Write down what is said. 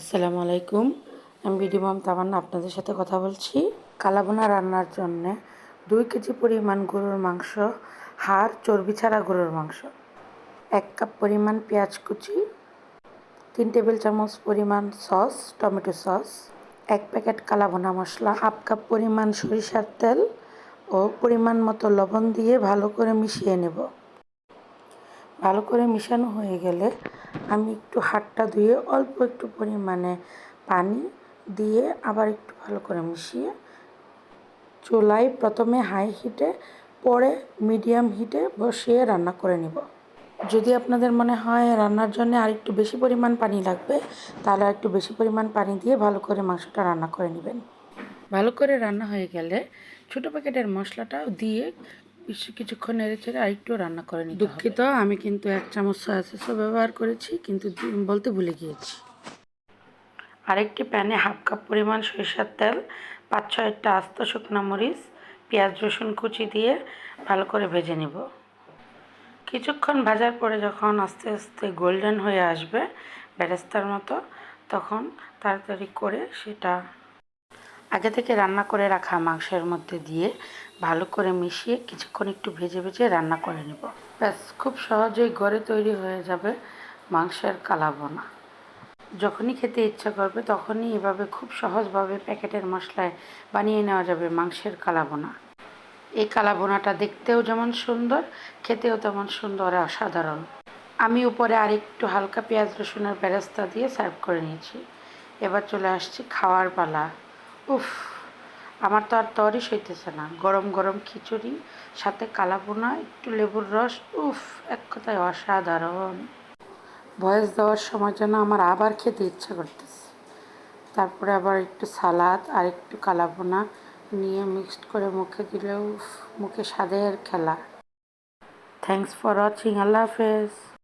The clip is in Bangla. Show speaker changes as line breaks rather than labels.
আসসালামু আলাইকুম। আমি বিডি মাম তামান্না আপনাদের সাথে কথা বলছি। কালাবোনা রান্নার জন্য দুই কেজি পরিমাণ গরুর মাংস, হাড়, চর্বি ছাড়া গরুর মাংস, এক কাপ পরিমাণ পেঁয়াজ কুচি, তিন টেবিল চামচ পরিমাণ সস, টমেটো সস, এক প্যাকেট কালাবোনা মশলা, হাফ কাপ পরিমাণ সরিষার তেল ও পরিমাণ মতো লবণ দিয়ে ভালো করে মিশিয়ে নেব। ভালো করে মিশানো হয়ে গেলে আমি একটু হাতটা ধুয়ে অল্প একটু পরিমাণে পানি দিয়ে আবার একটু ভালো করে মিশিয়ে চুলায় প্রথমে হাই হিটে পরে মিডিয়াম হিটে বসিয়ে রান্না করে নিব। যদি আপনাদের মনে হয় রান্নার জন্য আর একটু বেশি পরিমাণ পানি লাগবে, তাহলে একটু বেশি পরিমাণ পানি দিয়ে ভালো করে মাংসটা রান্না করে নেবেন। ভালো করে রান্না হয়ে গেলে ছোটো প্যাকেটের মশলাটাও দিয়ে কিছু কিছুক্ষণ নেড়ে চেড়ে আরেকটু রান্না করে নিই দুঃখিত আমি কিন্তু এক চামচ সয়া সসও ব্যবহার করেছি কিন্তু বলতে ভুলে গিয়েছি। আরেকটি প্যানে হাফ কাপ পরিমাণ সরিষার তেল পাঁচ ছয়টা আস্ত শুকনো মরিচ পেঁয়াজ রসুন কুচি দিয়ে ভালো করে ভেজে নিব। কিছুক্ষণ ভাজার পরে যখন আস্তে আস্তে গোল্ডেন হয়ে আসবে বেরেস্তার মতো তখন তাড়াতাড়ি করে সেটা আগে থেকে রান্না করে রাখা মাংসের মধ্যে দিয়ে ভালো করে মিশিয়ে কিছুক্ষণ একটু ভেজে ভেজে রান্না করে নেব। ব্যাস, খুব সহজেই ঘরে তৈরি হয়ে যাবে মাংসের কালাবোনা যখনই খেতে ইচ্ছা করবে তখনই এভাবে খুব সহজভাবে প্যাকেটের মশলায় বানিয়ে নেওয়া যাবে মাংসের কালাবোনা এই কালাবোনাটা দেখতেও যেমন সুন্দর, খেতেও তেমন সুন্দর অসাধারণ। আমি উপরে আরেকটু হালকা পেঁয়াজ রসুনের বেরেস্তা দিয়ে সার্ভ করে নিয়েছি। এবার চলে আসছি খাওয়ার পালা। উফ, আমার তো আর তরই সইতেছে না। গরম গরম খিচুড়ি, সাথে কালাপোনা একটু লেবুর রস, উফ, এক কথায় অসাধারণ। ভয়েস দেওয়ার সময় যেন আমার আবার খেতে ইচ্ছা করতেছে। তারপরে আবার একটু সালাদ আর একটু কালাপোনা নিয়ে মিক্সড করে মুখে দিলে, উফ, মুখে স্বাদের খেলা। থ্যাংকস ফর ওয়াচিং আল্লাহ হাফেজ।